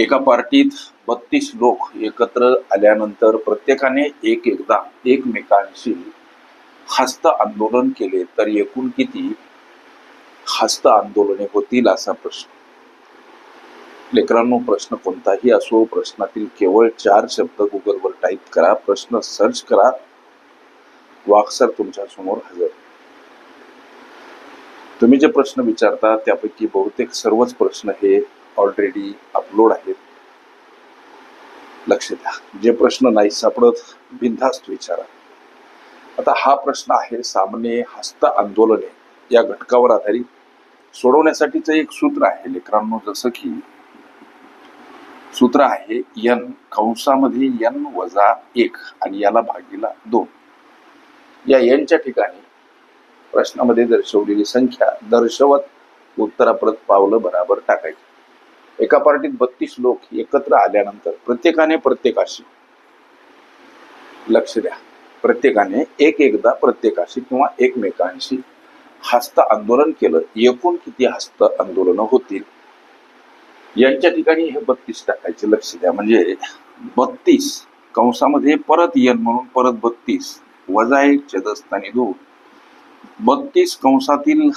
एका पार्टीत बत्तीस लोक एकत्र आल्यानंतर प्रत्येकाने एक एकदा एकमेकांशी हस्त आंदोलन केले तर एकूण किती? हस्त आंदोलने होतील असा प्रश्न. लेकरांनो प्रश्न कोणताही असो प्रश्नातील केवळ चार शब्द गुगलवर टाईप करा प्रश्न सर्च करा. वाक्सर तुमच्यासमोर हजर. तुम्ही जे प्रश्न विचारता त्यापैकी बहुतेक सर्वच प्रश्न हे ऑलरेडी अपलोड आहेत. लक्ष द्या. जे प्रश्न नाही सापडत बिनधास्त विचारा. आता हा प्रश्न आहे सामने हस्त आंदोलने या घटकावर आधारित. सोडवण्यासाठीचं एक सूत्र आहे लेकरांनो जसं की सूत्र आहे यन कंसामध्ये यन वजा एक आणि याला भागीला दोन. या यनच्या ठिकाणी प्रश्नामध्ये दर्शवलेली संख्या दर्शवत उत्तराप्रत पावलं बराबर टाकायची. एका पार्टीत बत्तीस लोक एकत्र आल्यानंतर प्रत्येकाने प्रत्येकाशी लक्ष द्या. प्रत्येकाने एक एकदा प्रत्येकाशी किंवा एकमेकांशी हस्त आंदोलन केलं. एकूण किती हस्त आंदोलन होतील? यांच्या ठिकाणी हे बत्तीस टाकायचे लक्ष द्या. म्हणजे बत्तीस. कंसामध्ये परत येन म्हणून परत बत्तीस. वजा एक छेदस्थानी दोन. बत्तीस कंसातील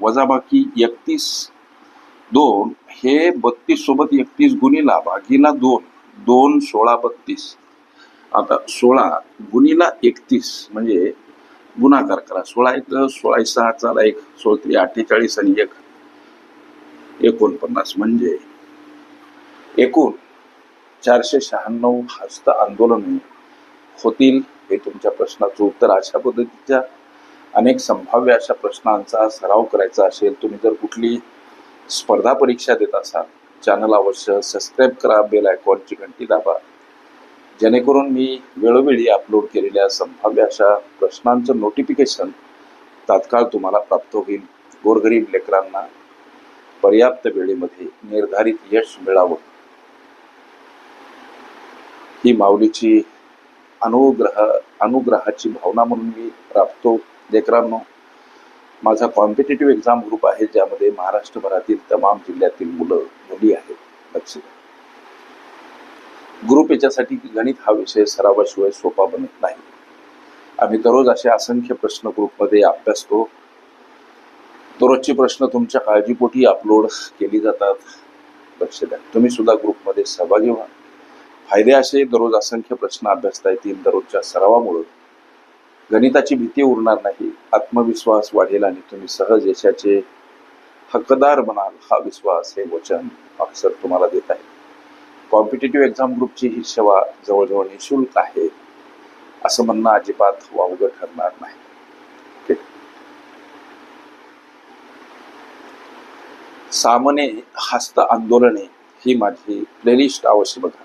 वजाबाकी एकतीस दोन हे बत्तीस सोबत एकतीस गुणीला भागीला दोन दोन सोळा बत्तीस. आता सोळा गुणीला एकतीस म्हणजे गुणाकार करा. सोळा एक सोळा सहा चाला एक सोळत्री अठ्ठेचाळीस आणि एक. एकोणपन्नास म्हणजे एकूण चारशे शहाण्णव हस्त आंदोलन होतील हे तुमच्या प्रश्नाचं उत्तर अशा पद्धतीच्या अनेक संभाव्य अशा प्रश्नांचा सराव करायचा असेल तुम्ही जर कुठली स्पर्धा परीक्षा देत असाल चॅनल अवश्य सबस्क्राईब करा बेल आयकॉनची घंटी दाबा. जेणेकरून मी वेळोवेळी अपलोड केलेल्या संभाव्य अशा प्रश्नांचं नोटिफिकेशन तात्काळ तुम्हाला प्राप्त होईल. गोरगरीब लेकरांना पर्याप्त वेळेमध्ये निर्धारित यश मिळावं. ही माऊलीची अनुग्रह अनुग्रहाची भावना म्हणून मी राबतो. लेकरांनो माझा कॉम्पिटेटिव्ह एक्झाम ग्रुप आहे ज्यामध्ये महाराष्ट्रभरातील तमाम जिल्ह्यातील मुलं मुली आहेत. लक्ष द्या. ग्रुप याच्यासाठी गणित हा विषय सरावाशिवाय सोपा बनत नाही. आम्ही दररोज असे असंख्य प्रश्न ग्रुपमध्ये अभ्यासतो दररोजचे प्रश्न तुमच्या काळजीपोटी अपलोड केली जातात. लक्ष द्या. तुम्ही सुद्धा ग्रुपमध्ये सहभागी व्हा. फायदे असे दररोज असंख्य प्रश्न अभ्यासता येतील दररोजच्या सरावामुळे. गणिताची भीती उरणार नाही. आत्मविश्वास वाढेल आणि तुम्ही सहज यशाचे हकदार बनाल हा विश्वास हे वचन अक्षर तुम्हाला देत आहे. कॉम्पिटेटिव्ह एक्झाम ग्रुपची ही सेवा जवळजवळ निशुल्क आहे असं म्हणणं अजिबात वावगं ठरणार नाही. ठीक. सामने हस्त आंदोलने ही माझी प्लेलिस्ट अवश्य बघा.